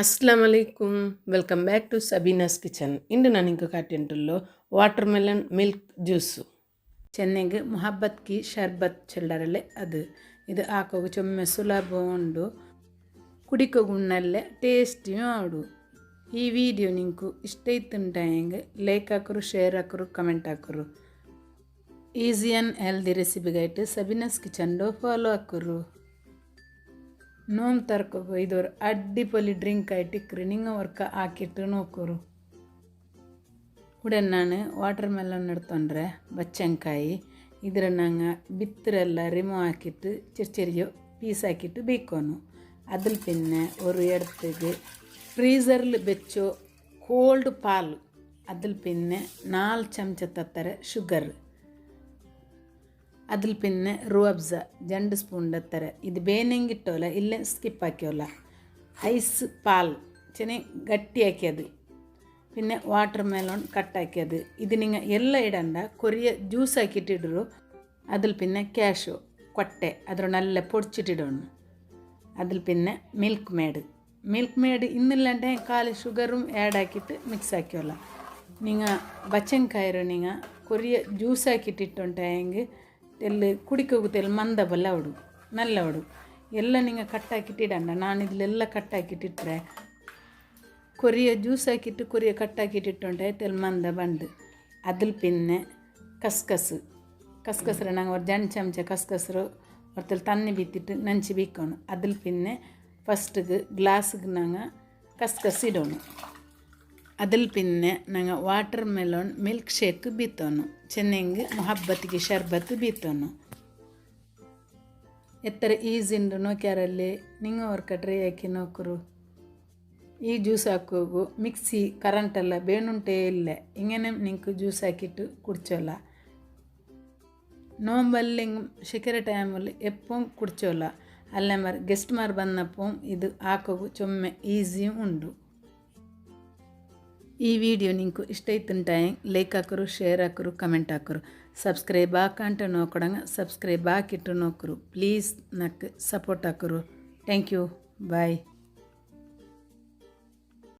Assam ಅಲೈಕುಮ್ welcome back to Sabina's kitchen ಇಂದು ನಾನು ಇಂಕ ಕಾಟಿಂಟುల్లో ವಾಟರ್ ಮೆಲನ್ ಮಿಲ್ಕ್ ಜ್ಯೂಸು ಚೆನ್ನೈಗೆ ಮೊಹಬ್ಬತ್ ಕಿ ಶರ್ಬತ್ ಚೆಲ್ಲರಲ್ಲೇ ಅದು ಇದು ಹಾಕೋಗು ಚೊಮ್ಮೆ ಸುಲಭ ಉಂಡು ಕುಡಿಕೋಗುಣ್ಣಲ್ಲೇ ಟೇಸ್ಟಿಯೂ ಆಡು ಈ ವಿಡಿಯೋ ನಿಂಕು ಇಷ್ಟ ಇತ್ತುಂಟಾಯಂಗೆ ಲೈಕ್ ಹಾಕರು ಶೇರ್ ಹಾಕರು ಕಮೆಂಟ್ ಹಾಕರು ಈಸಿ ಆ್ಯಂಡ್ ಹೆಲ್ದಿ ರೆಸಿಪಿಗಾಯ್ತು ಸಬೀನಾಸ್ ಕಿಚನ್ಡು ಫಾಲೋ ಹಾಕರು ನೋಮ್ ತರ್ಕೋ ಇದ್ರ ಅಡ್ಡಿ ಡ್ರಿಂಕ್ ಆಯ್ತಿಕ್ರಿ ನಿಂಗ ವರ್ಕ ಹಾಕಿಟ್ಟು ನೋಕೋರು ಉಡನ್ ನಾನು ವಾಟರ್ ಮೆಲನ್ ಇಡ್ತೊಂಡ್ರೆ ಬಚ್ಚಂಕಾಯಿ ಇದ್ರ ನಂಗೆ ಬಿತ್ತರೆಲ್ಲ ರಿಮೂವ್ ಹಾಕಿಟ್ಟು ಚಿರಿಚಿರಿಯೋ ಪೀಸ್ ಹಾಕಿಟ್ಟು ಬೀಕೋನು. ಅದ್ರ ಪಿನ್ನ ಒರು ಎಡ್ತಿಗೆ ಫ್ರೀಸರ್ಲಿ ಬೆಚ್ಚೋ ಕೋಲ್ಡ್ ಪಾಲ್ ಅದ್ರ ಪಿನ್ನೆ ನಾಲ್ಕು ಚಮಚ ತತ್ತರೆ ಶುಗರ್. അതിൽ പിന്നെ റുവബ്സ രണ്ട് സ്പൂണിന്റെ തര ഇത് വേനം കിട്ടുമല്ല ഇല്ല സ്കിപ്പാക്കിയല്ല ഐസ് പാൽ ചെനി ഗട്ടിയാക്കിയത്. പിന്നെ വാട്ടർ മെലോൺ കട്ടാക്കിയത്. ഇത് നിങ്ങൾ എല്ലാം ഇടണ്ട കൊറിയ ജ്യൂസ് ആക്കിയിട്ട് ഇടരു അതിൽ പിന്നെ ക്യാഷോ കൊട്ട അതിൽ നല്ല പൊടിച്ചിട്ടിടണം അതിൽ പിന്നെ മിൽക്ക് മേഡ് മിൽക്ക് മേഡ് ഇന്നില്ലാണ്ട് കാൽ ഷുഗറും ആഡാക്കിയിട്ട് മിക്സ് ആക്കിയല്ല നിങ്ങൾ ബച്ചൻ ബച്ചങ്കായറ് നിങ്ങൾ കൊറിയ ജ്യൂസ് ആക്കിയിട്ട് ഇട്ടുണ്ടായെങ്കിൽ ಎಲ್ಲಿ ಕುಡಿಕೋಗುತ್ತೆಲ್ಲ ಮಂದಬಲ್ಲ ಅವಡು ನಲ್ಲವಡು ಎಲ್ಲ ನಿಂಗೆ ಕಟ್ಟಾಕಿಟ್ಟಿಡಂಡ ನಾನು ಇದಿಲೆಲ್ಲ ಕಟ್ಟಾಕಿಟ್ಟಿಟ್ರೆ ಕೊರಿಯ ಜ್ಯೂಸ್ ಹಾಕಿಟ್ಟು ಕೊರಿಯ ಕಟ್ಟಾಕಿಟ್ಟಿಟ್ಟುಂಟೆ ತೆಲ್ ಮಂದ ಬಂದು അതിൽ പിന്നെ കസ്കസ് കസ്കസ് ഇടണം ഒരു രണ്ട് ചമച്ച കസ്കസ് ഒരുത്തിൽ തന്നി ബീത്തിട്ട് നനച്ച് ബീക്കണം അതിൽ പിന്നെ ഫസ്റ്റ് ഗ്ലാസ് നാങ്ക കസ്കസ് ഇടണം അതിൽ പിന്നെ ഞങ്ങൾ ವಾಟರ್ ಮೆಲೋನ್ ಮಿಲ್ಕ್ ಶೇಕ್ ಬೀತೋನು ಚೆನ್ನಂಗೆ ಮೊಹಬ್ಬತ್ತಿಗೆ ಶರ್ಬತ್ ಬೀತೋನು ಎತ್ತರ ಈಸಿ ಉಂಡು ನೋಕ್ಯಾರಲ್ಲಿ ನಿಂಗೆ ಅವ್ರ ಟ್ರೈ ಹಾಕಿ ನೋಕರು ಈ ಜ್ಯೂಸ್ ಹಾಕೋಗು ಮಿಕ್ಸಿ ಕರೆಂಟೆಲ್ಲ ಬೇಣುಂಟೇ ಇಲ್ಲ ಹಿಂಗೇನೆ ನಿಂಗೆ ಜ್ಯೂಸ್ ಹಾಕಿಟ್ಟು ಕುಡ್ಚೋಲ್ಲ ನೋಂಬಲ್ಲಿ ಶಿಖರ ಟೈಮಲ್ಲಿ ಎಪ್ಪೋ ಕುಡ್ಚೋಲ್ಲ ಅಲ್ಲೇ ಮರ ಗೆಸ್ಟ್ ಮಾರು ಬಂದಪ್ಪೋ ಇದು ಹಾಕೋಗು ಚೊಮ್ಮೆ ಈಸಿಯೂ ಉಂಡು ಈ ವಿಡಿಯೋ ನಿಂಕು ಇಷ್ಟ ಇತ್ತುಂಟಾಯ ಲೈಕ್ ಹಾಕರು ಶೇರ್ ಹಾಕರು ಕಮೆಂಟ್ ಹಾಕರು ಸಬ್ಸ್ಕ್ರೈಬ್ ಹಾಕಂಟ ನೋಕೊಡಂಗ ಸಬ್ಸ್ಕ್ರೈಬ್ ಹಾಕಿಟ್ಟು ನೋಕರು ಪ್ಲೀಸ್ ನಕ್ ಸಪೋರ್ಟ್ ಹಾಕರು ಥ್ಯಾಂಕ್ ಯು ಬಾಯ್